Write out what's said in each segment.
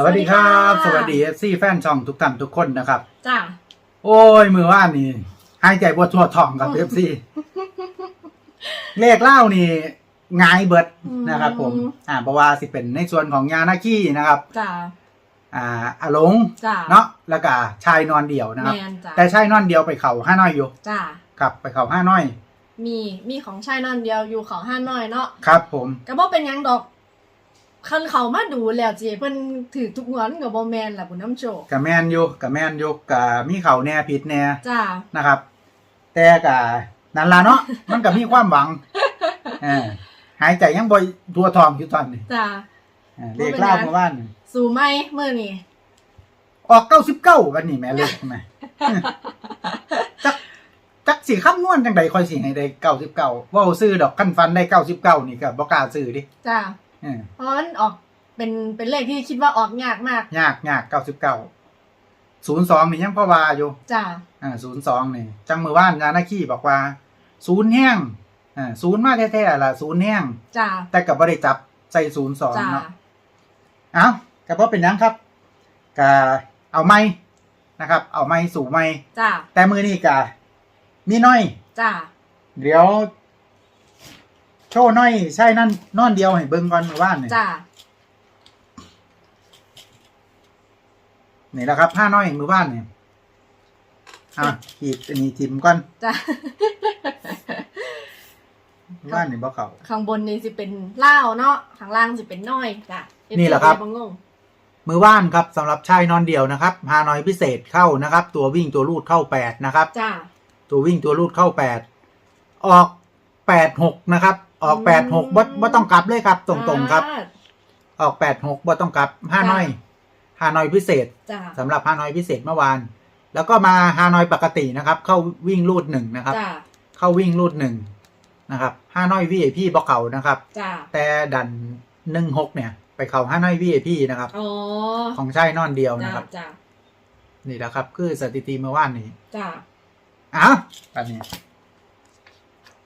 สวัสดีครับสสวัวัสสดีดีค่ะเอฟซีแฟนช่องทุกท่านทุกคนนะครับ จ้าโอ้ย มือว่านนี่หายใจบวทั่วท้องกับเอฟซีเลขเล่านี่งายเบิดนะครับ ผม อ่าเพราะว่าสิเป็นในส่วนของยานาคีนะครับจ้าอ่าอาหลงจ้าเนาะแล้วก็ชายนอนเดี่ยวนะครับ แมนจ้าแต่ชายนอนเดียวไปเข่าห้าน้อยอยู่จ้าครับไปเข่าห้าน้อย มีมีของชายนอนเดียวอยู่ของห้าน้อยเนาะครับผมก็บ่เป็นหยังดอก คันเขามาดูแล้วเจเพิ่นถือทุกงวนกับบ่แมนล่ะบุญน้ำโชคกับแมนอยู่กับแมนอยู่กับมีเข่าแน่ผิดแน่จ้านะครับ แต่กับนั่นละเนาะมันก็มีความหวังเออหายใจยังบ่ทั่วท้องอยู่ตอนนี้จ้าเออเลขเล่าเมื่อวานสู่ไหมมื้อนี้ออกเก้าสิบเก้าวันนี้แม่เลขใช่ไหมจักจักสีคำนวณจังใดคอยสิให้ได้เก้าสิบเก้าว่าซื้อดอกขั้นฟันได้เก้าสิบเก้านี่ก็บ่กล้าซื้อดิจ้าเออเพราะมันออกเป็นเป็นเลขที่คิดว่าออกยากมากยากยากเก้าสิบเก้าศูนย์สองนี่ยังพ่อว่าอยู่ จ้าอ่าศูนย์สองนี่จังมือว่านยานาคีบอกว่าศูนย์แห้งอ่าศูนย์มาแท้ๆล่ะศูนย์แห้งจ้าแต่กับบ่ได้จับใส่ศูนย์สองจ้าเนาะเอ้าก็บ่เป็นหยังครับก็เอาไม้นะครับ เอาไม้สู่ไม้จ้าแต่มือนี่กะมีน้อย จ้าเดี๋ยว โชว์น้อยใช่นั่นนอนเดียวให้เบิ่งก่อนมือว่านนี่จ้านี่แหละครับผ้าน้อยมือว่านนี่อะขีดอันนี้ทิมก่อนจ้ามือว่านนี่บ่เขา ข้างบนนี่สิเป็นเหล้าเนาะข้างล่างสิเป็นน้อยจ้ะนี่แหละครับเอฟซีงงมือว่านครับสำหรับชายนอนเดียวนะครับฮานอยพิเศษเข้านะครับ ตัววิ่งตัวรูดเข้าแปดนะครับ จ้าตัววิ่งตัวรูดเข้าแปดออกแปดหกนะครับ ออกแปดหกบ่บ่ต้องกลับเลยครับตรงๆครับ อ่า ออกแปดหกบ่ต้องกลับห้าน้อยฮานอยพิเศษจ้าสำหรับฮานอยพิเศษเมื่อวาน แล้วก็มาฮานอยปกตินะครับ เข้าวิ่งรูดหนึ่งนะครับ จ้าเข้าวิ่งรูดหนึ่งนะครับฮานอยวีไอพีบอกเขานะครับ จ้าแต่ดันหนึ่งหกเนี่ย ไปเข้าฮานอยวีไอพีนะครับ อ๋อของชายนอนเดียวจ้านะครับ จ้านี่แหละครับ คือสถิติเมื่อวานนี้จ้าอ้าวอันนี้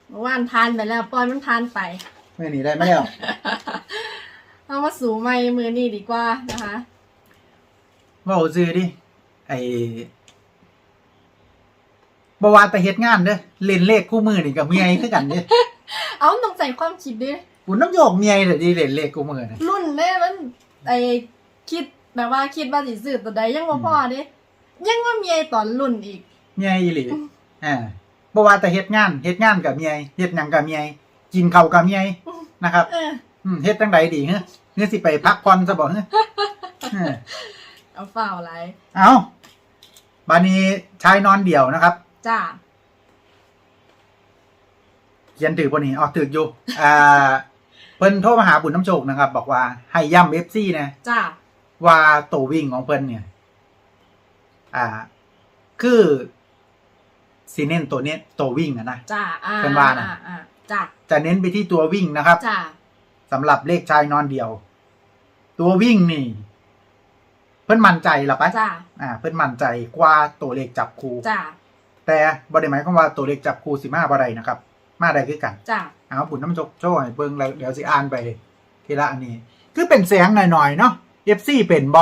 เมื่อวานทานไปแล้วปล่อยมันทานไปเมื่อนี้ได้ไหมแล้วเอามาสู่ไม้มือนี่ดีกว่านะคะว่าซื้อดิ ไอ้บวาแต่เฮ็ดงานเด้อเล่นเลขคู่มือนี่กับเมียคือกันเด้อเอาต้องใส่ความคิดดิบุญน้ำโยกเมียเด้อดิเล่นเลขคู่มือนี่รุ่นเนี่ยมันไอคิดแบบว่าคิดว่าสิซื้อตัวใดยังบ่พอดิยังว่ามีไอตอนรุ่นอีกเมียอีหลีอ่า บวาแต่เฮ็ดงานเฮ็ดงานกับเมียเฮ็ดหยังกับเมียกินข้าวกับเมียนะครับเอออืมเฮ็ดจังใดดีเฮ้อเฮ้อสิไปพักผ่อนซะบ่เฮ้อเออเอาเฝ้าอะไรเอาบานี้ชายนอนเดี่ยวนะครับจ้าเขียนถือบ่นี้อ๋อถืออยู่อ่าเพิ่นโทรมาหาบุญน้ำโชคนะครับ บอกว่าให้ย้ำ FC นะจ้าว่าตัววิ่งของเพิ่นเนี่ย อ่า คือ ซีเน้นตัวเนี้ยตัววิ่งอะนะ จ้าอ่าเป็นว่าน่ะอ่าอ่าจ้าจะเน้นไปที่ตัววิ่งนะครับจ้าสำหรับเลขชายนอนเดียว ตัววิ่งนี่ เพิ่นมั่นใจหรอปะจ้าอ่า เพิ่นมั่นใจกว่าตัวเลขจับคูจ้าแต่บ่ได้หมายความว่าตัวเลขจับคูสิมาบ่ได้นะครับ มาได้คือกันจ้าเอาบุญน้ำโชคโจ้ให้เบิ่งแล้วเดี๋ยวสิอ่านไปทีละอันนี้ คือเป็นแสงหน่อยๆเนาะ FC เป็นบ่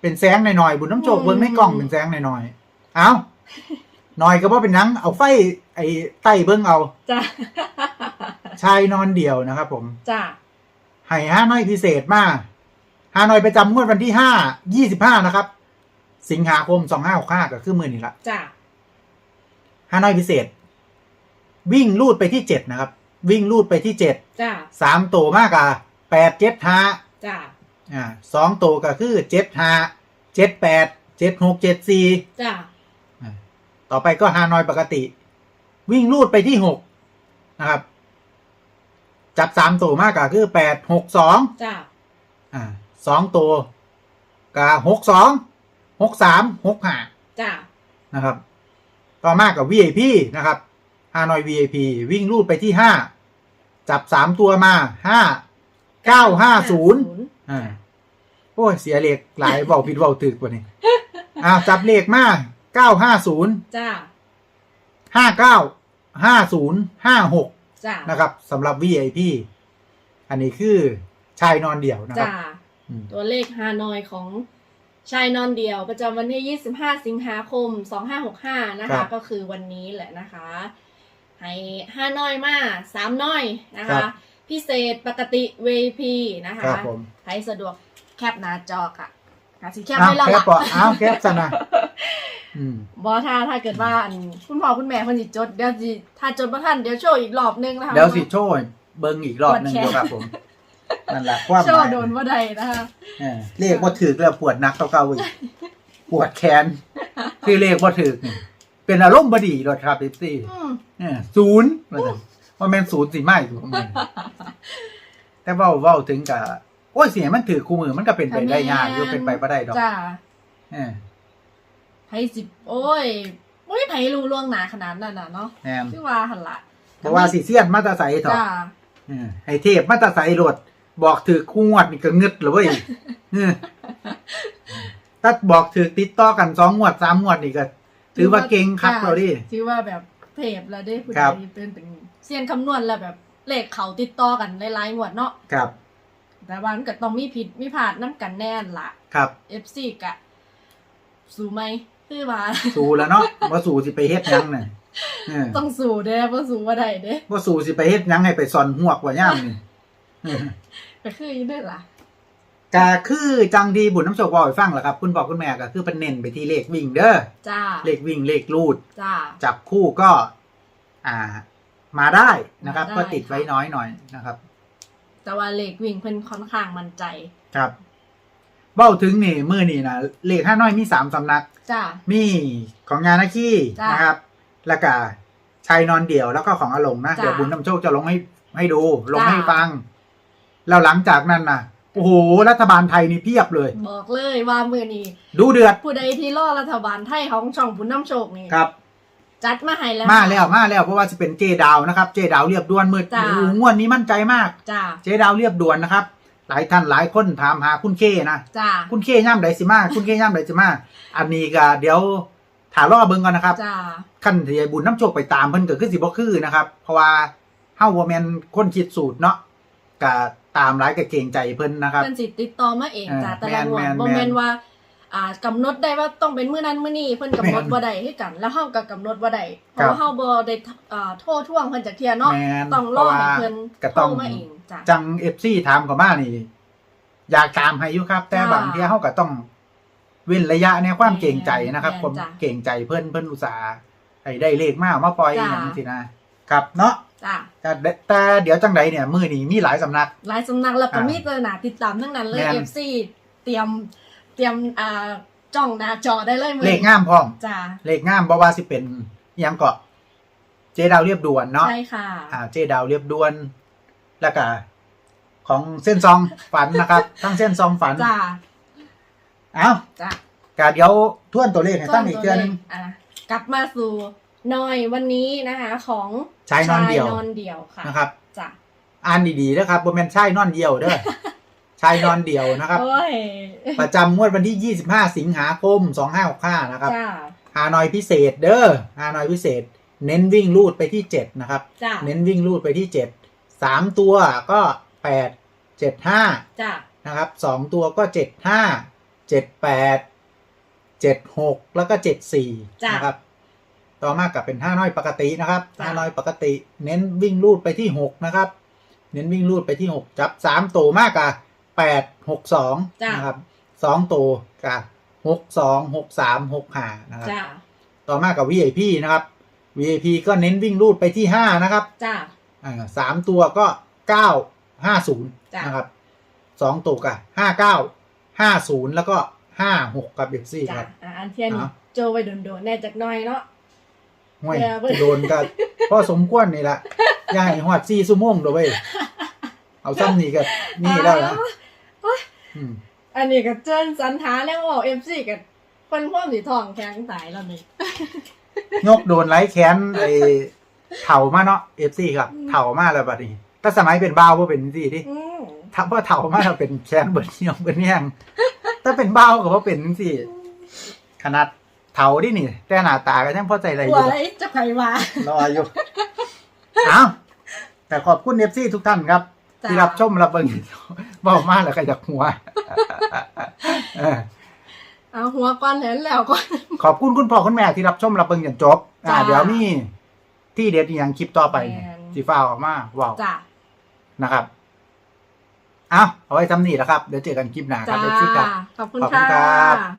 เป็นแสงหน่อยๆบุญน้ำโชคเบิ่งในกล้องเป็นแสงหน่อยๆเอา หน่อยก็บ่เป็นหยังเอาไฟไอ้ใต้เบิ่งเอาจ้าชายนอนเดียวนะครับผมจ้าให้ห้าน้อยพิเศษมาห้าน้อยประจำงวดวันที่ห้ายี่สิบห้านะครับ สิงหาคมสองห้าหกห้าก็คือมือนี่ละจ้าห้าน้อยพิเศษ วิ่งลูดไปที่เจ็ดนะครับ วิ่งลูดไปที่เจ็ดจ้าสามตัวมากกว่าแปดเจ็ดห้าจ้าอ่าสองตัวก็คือเจ็ดห้าเจ็ดแปดเจ็ดหกเจ็ดสี่จ้า ต่อไปก็ฮานอยปกติ วิ่งลูดไปที่หกนะครับ จับสามตัวมากกว่าคือแปดหกสองจ้าอ่าสองตัวกับหกสองหกสามหกห้าจ้านะครับ ต่อมากับ VIP นะครับฮานอย VIP วิ่งลูดไปที่ห้าจับสามตัวมาห้าเก้าห้าศูนย์อ่าโอ้ยเสียเลขหลายเบาผิดเบาตึกกว่านี้อ่าจับเลขมา เก้าห้าศูนย์จ้าห้าเก้าห้าศูนย์ห้าหกจ้านะครับสำหรับ VIP อันนี้คือชายนอนเดี่ยวนะครับจ้าอืมตัวเลขฮานอยของชายนอนเดียวประจำวันที่ 25 สิงหาคม 2565 นะคะ ก็คือวันนี้แหละนะคะ ให้ฮานอยมาสามน้อยนะคะ พิเศษปกติ VIP นะคะครับผมใครสะดวกแคปหน้าจอค่ะค่ะสิแคปอ้าวให้เราแคปละปะอ้าวแคปซะนะ อืม บอถ้าถ้าเกิดว่าอันคุณพ่อคุณแม่คนจิจดเดี๋ยวจิถ้าจดประท่านเดี๋ยวโชว์อีกรอบนึงนะคะ เดี๋ยวสิโชว์เบิ่งอีกรอบหนึงปวดแขนอยู่ครับผม นั่นแหละความหโชมาว์ยโดนว่าใดนะคะเออเลขบ่ถึกแล้วปวดหนักเก่าๆอีกปวดแขนคือเลขบ่ถึกนี่เป็นอารมณ์บ่ดีรถครับพี่อืมเนี่ยศูนย์ว่าซั่นว่าแม่นศูนย์สิไม่อยู่ของมันแต่เว้าเว้าถึงกับโอ้ยเสียมันถือคู่มือมันก็เป็นไปได้ยากอยู่เป็นไปบ่ได้ดอกจ้า เออไผ สิบโอ้ยโอ้ยไผรู้ล่วงหนาขนาดนั้นน่ะเนาะแม่นชื่อว่าหันละเพราะว่าสิเซียนมาแตาใสเถอะจ้าเออให้เทพมาแตาใสโลด บอกถือคู่งวดนี่ก็งึดเลยเว้ยเออถ้าบอกถือติดต่อกันสองงวดสามงวดนี่ก็ ถือว่าเก่งคักเราดิถือว่าแบบเทพแล้วได้ผู้ครัใดบเป็นเป็นเซียนคำนวณแล้วแบบเลขเขาติดต่อกันหลายๆงวดเนาะครับ แต่ว่ามันก็ต้องมีผิดมีพลาดน้ำกันแน่นล่ะครับ FC กะสู้ไหม คือว่าสู้แล้วเนาะบ่สู้สิไปเฮ็ดหยังน่ะเออต้องสู้เด้บ่สู้บ่ได้เด้บ่สู้สิไปเฮ็ดหยังให้ไปซ่อนหวกว่าย่ามนี่เออก็คืออยู่เด้อล่ะก็คือจังดีบุญน้ำโชคบอกให้ฟังแหละครับ คุณพ่อคุณแม่ก็คือเป็นเน้นไปที่เลขวิ่งเด้อจ้าเลขวิ่งเลขลูด จ้า จับคู่ก็ อ่า มาได้นะครับ มาได้ ก็ติดไว้น้อยหน่อยนะครับ แต่ว่าเลขวิ่งเพิ่นค่อนข้างมั่นใจ ครับ เบ้าถึงนี่มือนี่นะเลขห้าน้อยมีสามสำนัก จ้า มีของงานนาคีจ้ะนะครับ แล้วก็ชายนอนเดี่ยวแล้วก็ของอาหลงนะ จ้ะเดี๋ยวบุญน้ำโชคจะลงให้ให้ดู ลงจ้ะ ให้ฟัง แล้วหลังจากนั้นนะโอ้โห รัฐบาลไทยนี่เพียบเลย บอกเลยว่ามื้อนี้ ดูเดือดผู้ใดที่รอรัฐบาลไทยของช่องบุญน้ำโชคนี่ครับ จัดมาให้แล้ว มาแล้วมาแล้วเพราะว่าจะเป็นเจดาวนะครับ เจดาวเรียบด่วนมืดจ้ะ โอ้โหงวดนี้มั่นใจมาก จ้า เจดาวเรียบด่วนนะครับ หลายท่านหลายคนถามหาคุณเคนะจ้าคุณเคย่ำไดสิมาคุณเคย่ำไดสิมาอันนี้ก็เดี๋ยวถารอเบิ่งก่อนนะครับจ้าขั้นที่บุญน้ำโชคไปตามเพิ่นก็คือสิบ่คือนะครับ เพราะว่าเฮาบ่แม่นคนคิดสูตรเนาะก็ตามหลายก็เกรงใจเพิ่นนะครับเพิ่นสิติดต่อมาเองเออจ้าแต่ละงวดแม่นๆบ่แม่นว่า อ่ากำหนดได้ว่าต้องเป็นมื้อนั้นมื้อนี้เพิ่นกำหนดแม่นบ่ได้คือกัน แล้วเฮาก็กำหนดบ่ได้เพครัราะบว่าเฮาบ่ได้อ่าโทรท่วงเพิ่นจักเที่ยเนาะแม่นต้องเพรอราะว่าให้เพิ่นก็โทรต้อง มาเองจ้าจัง FC ถามเข้ามานี่ อยากตามให้อยู่ครับ แต่จ้าบางทีเฮาก็ต้อง เว้นระยะในความเกรงใจนะครับแม่นผมจ้ะเกรงใจเพิ่นเพิ่นอุตส่าห์ให้ได้เลขมาเอามาปล่อยอจ้ะย่างสินะครับเนาะจ้าแต่แต่เดี๋ยวจังใดเนี่ย มื้อนี้มีหลายสำนัก หลายสำนักแล้วก็อ่ามีมีตัวหนาติดตามทั้งนั้นเลย แม่น FC เตรียม เตรียมอ่าจ้องหน้าจอได้เลยมื้อเลนี้ขงามพร้อม จ้าเลขงามบ่ว่าสิเป็นอิหยังก็เจดาวเรียบด่วนเนาะใช่ค่ะอ่าเจดาวเรียบด่วนแล้วก็ของเส้นซองฝันนะครับ ทั้งเส้นซองฝันจ้าเอ้าจ้ากะเดี๋ยวทวนตัวเลขให้ตั้งอีกเทื่อนึง อะกลับมาสู่นอยวันนี้นะคะ ของชายนอนเดี่ยวชนอนเดี่ยวค่ะนะครับ จ้ะอ่านดีๆนะครับบ่แม่นชายนอนเดียวเด้อ ชายนอนเดียวนะครับ โอ้ยประจำงวดวันที่ 25 สิงหาคม 2565นะครับจ้าฮานอยพิเศษเด้อฮานอยพิเศษ เน้นวิ่งลูดไปที่ 7 นะครับ จ้าเน้นวิ่งลูดไปที่ 7 3 ตัวก็ 8 7 5 จ้านะครับสองตัวก็เจ็ดห้าเจ็ดแปดเจ็ดหกแล้วก็เจ็ดสี่จ้ะนะครับ ต่อมากับเป็นห้าน้อยปกตินะครับจ้ะห้าน้อยปกติ เน้นวิ่งลูดไปที่หกนะครับ เน้นวิ่งลูดไปที่หกจับสามตัวมากกับ แปดหกสองจ้ะ นะครับสองตัวกับหกสองหกสามหกห้านะครับ จ้าต่อมากับ VIP นะครับ VIP ก็เน้นวิ่งลูดไปที่ห้านะครับ จ้า อ่าสามตัวก็เก้าห้าศูนย์จ้ะ นะครับสองตัวกับห้าเก้าห้าศูนย์แล้วก็ห้าหกกับเอฟซีจ้าครับอะอันเทียนเอาโจไว้โดนๆแน่จากหน้อยเนาะ ห่วยเดี๋ยว จะโดนกันพอสมควรนี่ละย่ายหอดซี่ซุ่มงเด้อเว้ยเอาซ้ำนี่กับนี่แล้วนะอืม อันนี้ก็เจิ้นสันหาแล้วบอกเอฟซีกับคนพ่อมสีทองแข็งสายแล้วนี่ยกโดนไล่แขนไอ้เถ่ามาเนาะเอฟซีครับเถ่ามาแล้วบัดนี้ถ้าสมัยเป็นบ้าวว่าเป็นสิดิอืมถ้าพ่อเถ่ามาเราเป็นแขนเบิดเหี่ยวเบิดแห้งถ้าเป็นบ้าวก็ว่าเป็นสิขนาดเถ่าดินี่แต่หน้าตาก็ยังพอใจอะไรอกลัวยู่อะไรจะใครมารออยู่เอาแต่ขอบคุณเอฟซีทุกท่านครับ จ้ะ ที่รับชมรับเบิ่งบอกมากแล้วใครจากหัวเออเอาหัวก้อนแล้วแล้วก่อนขอบคุณคุณพ่อคุณแม่ที่รับชมรับเบิ่งจนจบ อ่า จ้าเดี๋ยวนี่ที่เด็ดอหย่างคลิปต่อไปแม่น สีฟ้าออกมาว้าวจ้ะ นะครับเอาเอาไว้ทำนี่แหละครับ เดี๋ยวเจอกันคลิปหน้าครัจ้า บเดี๋ยวซิครับ ขอบคุณขอบคุณค่ะครับ